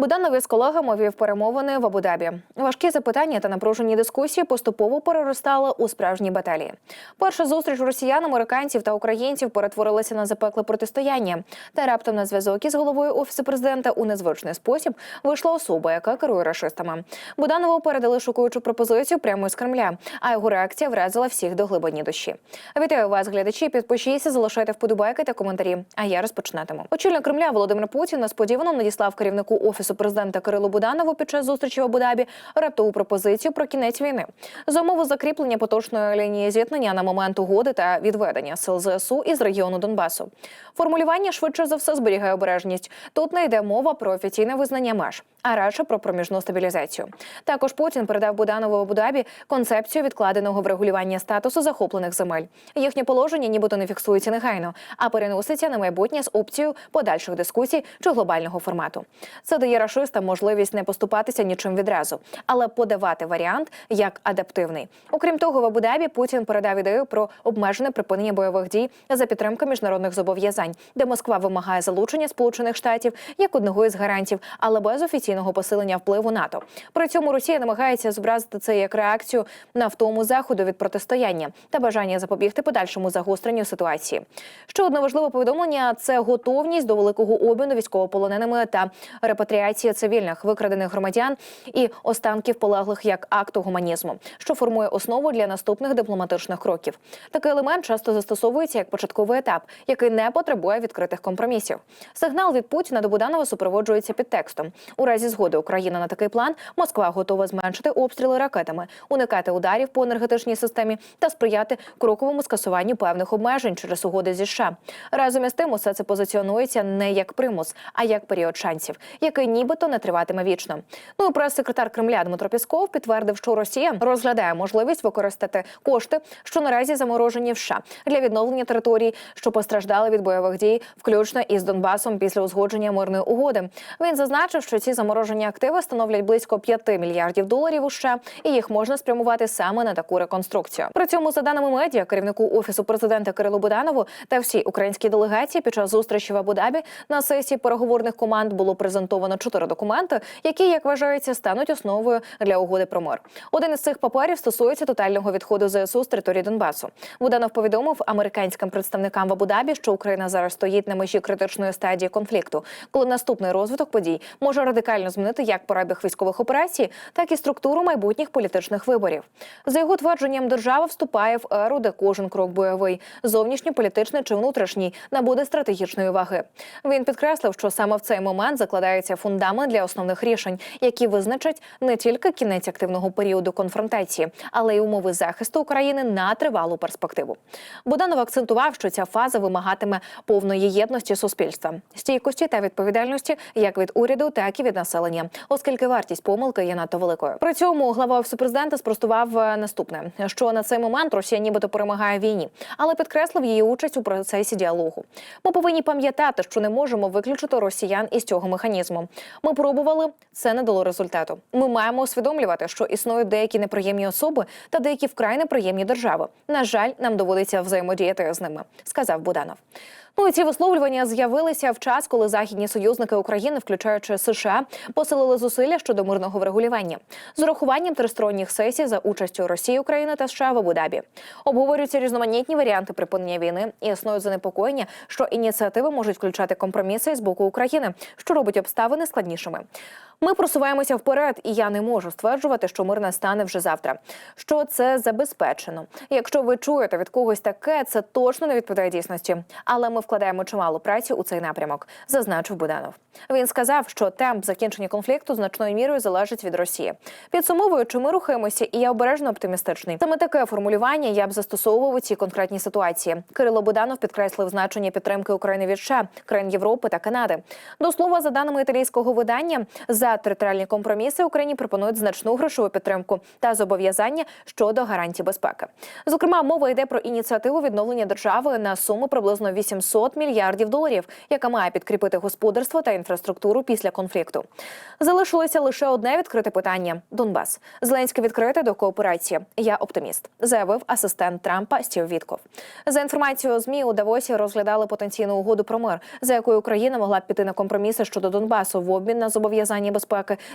Буданов із колегами вів перемовини в Абу-Дабі. Важкі запитання та напружені дискусії поступово переростали у справжні баталії. Перша зустріч росіян, американців та українців перетворилася на запекле протистояння. Та раптом на зв'язок із головою офісу президента у незвичний спосіб вийшла особа, яка керує рашистами. Буданову передали шокуючу пропозицію прямо з Кремля, а його реакція вразила всіх до глибині душі. Вітаю вас, глядачі. Підпишіться, залишайте вподобайки та коментарі. А я розпочинатиму. Очільник Кремля Володимир Путін несподівано надіслав керівнику офісу президента Кирилу Буданову під час зустрічі в Абу-Дабі раптову пропозицію про кінець війни за умови закріплення поточної лінії зіткнення на момент угоди та відведення сил ЗСУ із регіону Донбасу. Формулювання швидше за все зберігає обережність. Тут не йде мова про офіційне визнання меж, а радше про проміжну стабілізацію. Також Путін передав Буданову в Абу-Дабі концепцію відкладеного врегулювання статусу захоплених земель. Їхнє положення нібито не фіксується негайно, а переноситься на майбутнє з опцією подальших дискусій чи глобального формату. Це дає рашистам можливість не поступатися нічим відразу, але подавати варіант як адаптивний. Окрім того, в Абу-Дабі Путін передав ідею про обмежене припинення бойових дій за підтримки міжнародних зобов'язань, де Москва вимагає залучення Сполучених Штатів як одного із гарантів, але без офіційного посилення впливу НАТО. При цьому Росія намагається зобразити це як реакцію на втому заходу від протистояння та бажання запобігти подальшому загостренню ситуації. Ще одне важливе повідомлення це готовність до великого обміну військовополоненими та репатріації цивільних викрадених громадян і останків полеглих як акту гуманізму, що формує основу для наступних дипломатичних кроків. Такий елемент часто застосовується як початковий етап, який не потребує відкритих компромісів. Сигнал від Путіна до Буданова супроводжується підтекстом. У разі згоди України на такий план Москва готова зменшити обстріли ракетами, уникати ударів по енергетичній системі та сприяти кроковому скасуванню певних обмежень через угоди зі США. Разом із тим, усе це позиціонується не як примус, а як період шансів, який нібито не триватиме вічно. Ну і прес-секретар Кремля Дмитро Пісков підтвердив, що Росія розглядає можливість використати кошти, що наразі заморожені в США, для відновлення територій, що постраждали від бойових дій, включно із Донбасом після узгодження мирної угоди. Він зазначив, що ці заморожені активи становлять близько 5 мільярдів доларів у США, і їх можна спрямувати саме на таку реконструкцію. При цьому, за даними медіа, керівнику офісу президента Кирилу Буданову та всій українській делегації під час зустрічі в Абу-Дабі на сесії переговорних команд було презентовано чотири документи, які, як вважається, стануть основою для угоди про мир. Один із цих паперів стосується тотального відходу ЗСУ з території Донбасу. Буданов повідомив американським представникам в Абу-Дабі, що Україна зараз стоїть на межі критичної стадії конфлікту, коли наступний розвиток подій може радикально змінити як перебіг військових операцій, так і структуру майбутніх політичних виборів. За його твердженням, держава вступає в еру, де кожен крок бойовий, зовнішньополітичний чи внутрішній, набуде стратегічної ваги. Він підкреслив, що саме в цей момент закладається фундамент для основних рішень, які визначать не тільки кінець активного періоду конфронтації, але й умови захисту України на тривалу перспективу. Буданов акцентував, що ця фаза вимагатиме повної єдності суспільства, стійкості та відповідальності як від уряду, так і від населення, оскільки вартість помилки є надто великою. При цьому глава офісу президента спростував е, наступне: що на цей момент Росія нібито перемагає війні, але підкреслив її участь у процесі діалогу. Ми повинні пам'ятати, що не можемо виключити росіян із цього механізму. Ми пробували, це не дало результату. Ми маємо усвідомлювати, що існують деякі неприємні особи та деякі вкрай неприємні держави. На жаль, нам доводиться взаємодіяти з ними, сказав Буданов. Ну і ці висловлювання з'явилися в час, коли західні союзники України, включаючи США, посилили зусилля щодо мирного врегулювання з урахуванням тристоронніх сесій за участю Росії, України та США в Абу-Дабі. Обговорюються різноманітні варіанти припинення війни і існують занепокоєння, що ініціативи можуть включати компроміси з боку України, що робить обставини складнішими. Ми просуваємося вперед, і я не можу стверджувати, що мир настане вже завтра. Що це забезпечено? Якщо ви чуєте від когось таке, це точно не відповідає дійсності. Але ми вкладаємо чимало праці у цей напрямок, зазначив Буданов. Він сказав, що темп закінчення конфлікту значною мірою залежить від Росії. Підсумовуючи, ми рухаємося, і я обережно оптимістичний. Саме таке формулювання я б застосовував у цій конкретній ситуації. Кирило Буданов підкреслив значення підтримки України від США, країн Європи та Канади. До слова, за даними італійського видання, за територіальні компроміси Україні пропонують значну грошову підтримку та зобов'язання щодо гарантій безпеки. Зокрема, мова йде про ініціативу відновлення держави на суму приблизно 800 мільярдів доларів, яка має підкріпити господарство та інфраструктуру після конфлікту. Залишилося лише одне відкрите питання: Донбас. Зеленський відкритий до кооперації. Я оптиміст, заявив асистент Трампа Стів Вітков. За інформацією змі у Давосі розглядали потенційну угоду про мир, за якою Україна могла б піти на компроміси щодо Донбасу в обмін на зобов'язання безпеки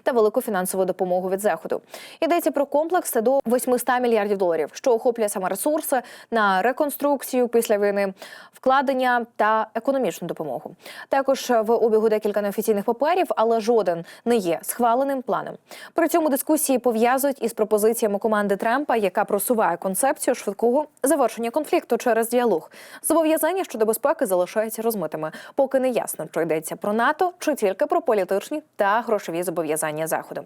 та велику фінансову допомогу від заходу. Йдеться про комплекс до 800 мільярдів доларів, що охоплює саме ресурси на реконструкцію після війни, вкладення та економічну допомогу. Також в обігу декілька неофіційних паперів, але жоден не є схваленим планом. При цьому дискусії пов'язують із пропозиціями команди Трампа, яка просуває концепцію швидкого завершення конфлікту через діалог. Зобов'язання щодо безпеки залишаються розмитими, поки не ясно, чи йдеться про НАТО чи тільки про політичні та грошові зобов'язання заходу.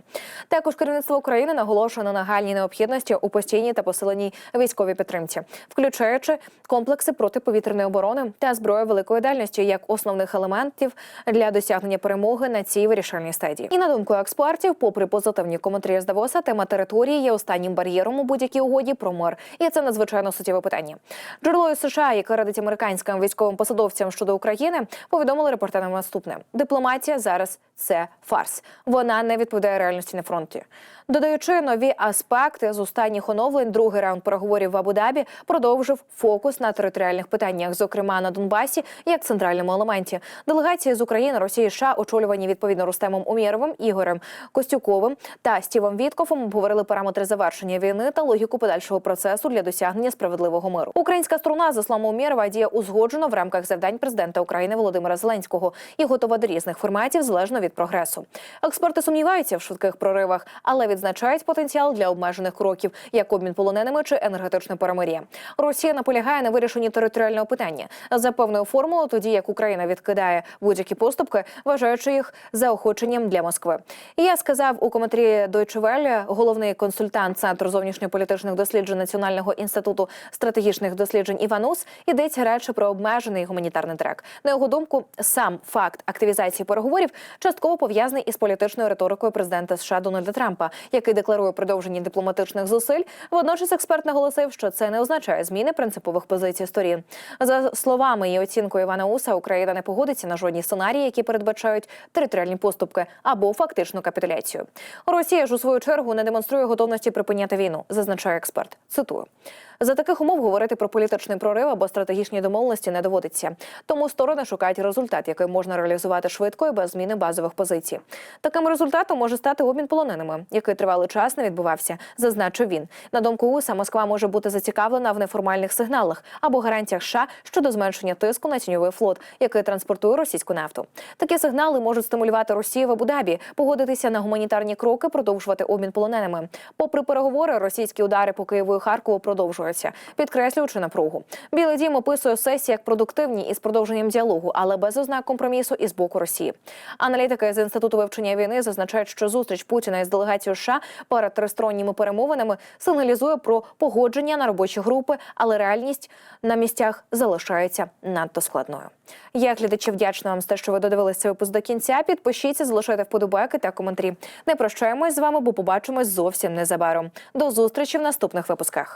Також керівництво України наголошує на нагальній необхідності у постійній та посиленій військовій підтримці, включаючи комплекси протиповітряної оборони та зброї великої дальності як основних елементів для досягнення перемоги на цій вирішальній стадії. І на думку експертів, попри позитивні коментарі з Давоса, тема території є останнім бар'єром у будь-якій угоді про мир, і це надзвичайно суттєве питання. Джерело із США, яке радить американським військовим посадовцям щодо України, повідомили репортерам наступне: дипломатія зараз це фарс. Вона не відповідає реальності на фронті. Додаючи нові аспекти з останніх оновлень, другий раунд переговорів в Абу-Дабі продовжив фокус на територіальних питаннях, зокрема на Донбасі, як центральному елементі. Делегації з України, Росії, США, очолювані відповідно Рустемом Умєровим, Ігорем Костюковим та Стівом Віткофом, обговорили параметри завершення війни та логіку подальшого процесу для досягнення справедливого миру. Українська сторона, за словами Умєрова, діє узгоджено в рамках завдань президента України Володимира Зеленського і готова до різних форматів залежно від прогресу. Експерти сумніваються в швидких проривах, але відзначають потенціал для обмежених кроків, як обмін полоненими чи енергетичне перемир'я. Росія наполягає на вирішенні територіального питання за певною формулою, тоді як Україна відкидає будь-які поступки, вважаючи їх заохоченням для Москви. Я сказав у коментарі Deutsche Welle, головний консультант Центру зовнішньополітичних досліджень Національного інституту стратегічних досліджень Іванус, йдеться радше про обмежений гуманітарний трек. На його думку, сам факт активізації переговорів частково пов'язаний із політичною риторикою президента США Дональда Трампа, який декларує продовження дипломатичних зусиль. Водночас експерт наголосив, що це не означає зміни принципових позицій сторін. За словами і оцінкою Івана Уса, Україна не погодиться на жодні сценарії, які передбачають територіальні поступки або фактичну капітуляцію. Росія ж у свою чергу не демонструє готовності припиняти війну, зазначає експерт. Цитую. За таких умов говорити про політичний прорив або стратегічні домовленості не доводиться. Тому сторони шукають результат, який можна реалізувати швидко і без зміни базових позицій. Таким результатом може стати обмін полоненими, який тривалий час не відбувався, зазначив він. На думку УСА, Москва може бути зацікавлена в неформальних сигналах або гарантіях США щодо зменшення тиску на тіньовий флот, який транспортує російську нафту. Такі сигнали можуть стимулювати Росію в Абу-Дабі, погодитися на гуманітарні кроки, продовжувати обмін полоненими. Попри переговори, російські удари по Києву і Харкову продовжуються, підкреслюючи напругу. Білий дім описує сесії як продуктивні із продовженням діалогу, але без ознак компромісу із боку Росії. Аналітики з інституту вивчення війни зазначають, що зустріч Путіна із делегацією США перед тристоронніми перемовинами сигналізує про погодження на робочі групи, але реальність на місцях залишається надто складною. Я глядачі вдячна вам за те, що ви додивилися цей випуск до кінця. Підпишіться, залишайте вподобайки та коментарі. Не прощаємось з вами, бо побачимось зовсім незабаром. До зустрічі в наступних випусках.